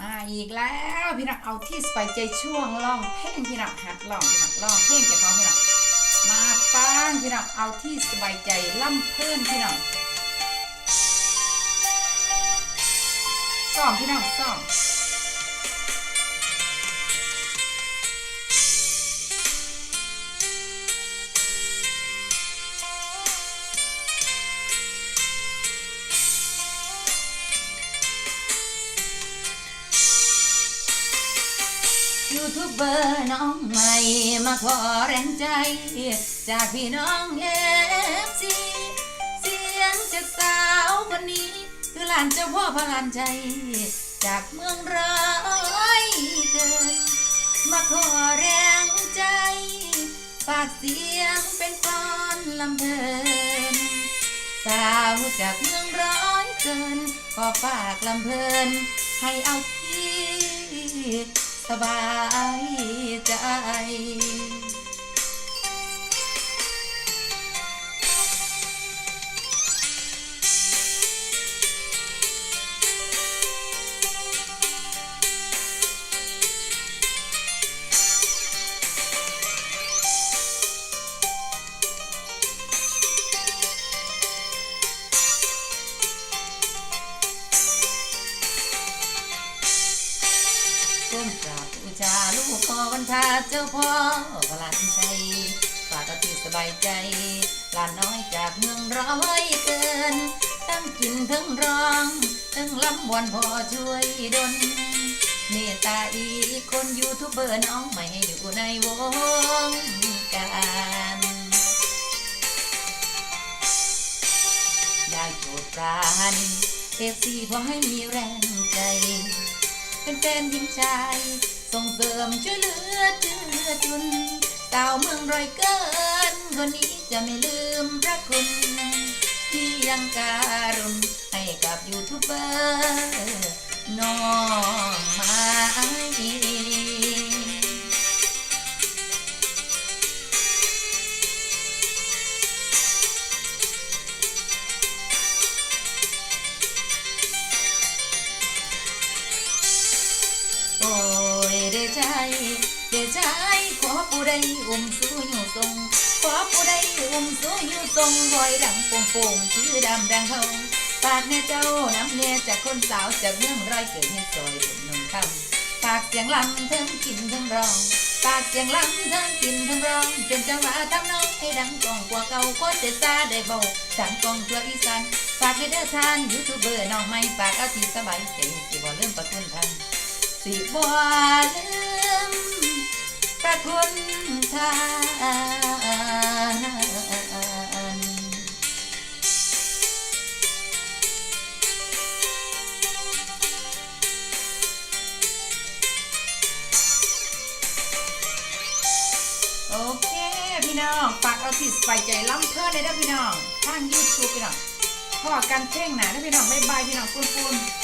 มาอีกแล้วพี่น้องเอาที่สบายใจช่วงร้องเพ่งพี่น้องหัดร้องพี่น้องร้องเพ่งแก่เขาพี่น้องมาฟังพี่น้องเอาที่สบายใจล่ำเพิ่นพี่น้องซ่อมพี่น้องซ่อม ทูบเบอร์น้องใหม่มาขอแรงใจ จากพี่น้องเอฟซีเสียงจากสาวคนนี้ คือหลานเจ้าพ่อพลานใจ จากเมืองร้อยเกิน มาขอแรงใจ ฝากเสียงเป็นกอนลำเพลินสาวจากเมืองร้อยเกิน ขอฝากลำเพลินให้เอา สบายใจ ก้มกราบบูชาลูกขอวันทาเจ้าพ่อพลันชัยฝากกติสบายใจหลานน้อยจากเมืองร้อยเกิน ตั้งกินทั้งร้อง ทั้งลำวันพ่อช่วยดลเมตตาอีกคนยูทูบเบอร์น้องไม่อยู่ในวงการได้โปรดปรานเอฟซีพอให้มีแรงใจ เป็นแฟนหญิงชาย ส่งเสริมช่วยเหลือเจือจุนสาวเมืองรอยเกิน คนนี้จะไม่ลืมพระคุณ ที่ยังการุณให้กับยูทูบเบอร์ ยเดชายเดชายขอผู้ใดอุ้มสู้อยู่ทรงขอผู้ใดอุ้มสู้อยู่ทรงบอยดังโป่งโป่งชื่อดำดังเฮาปากเนี่ยเจ้าน้ำเนี่ยจากคนสาวจากเมืองร้อยเกิดให้ซอยบุญนคำปากเสียงลำเทิงกินเทิงร้อง ปากเสียงลำเทิงกินเทิงร้องจนจังหวะทำน้องให้ดังกองกว่าเก่าก็จะซาได้เบาดังกองตัวอีสานฝากให้เด้อทานยูทูบเบอร์น้องไม่ฝากเอาที่สบายใจสิบ่ลืมประคุณท่าน สิบ่ลืมพระคุณทานโอเคพี่น้องฝากเอาที่สบายใจล้ำเพื่อนเลยนะพี่น้องทางยูทูบพี่น้องพอกันเพ่งหนานะพี่น้องบ๊ายบายพี่น้องปุ้นปุ้นๆ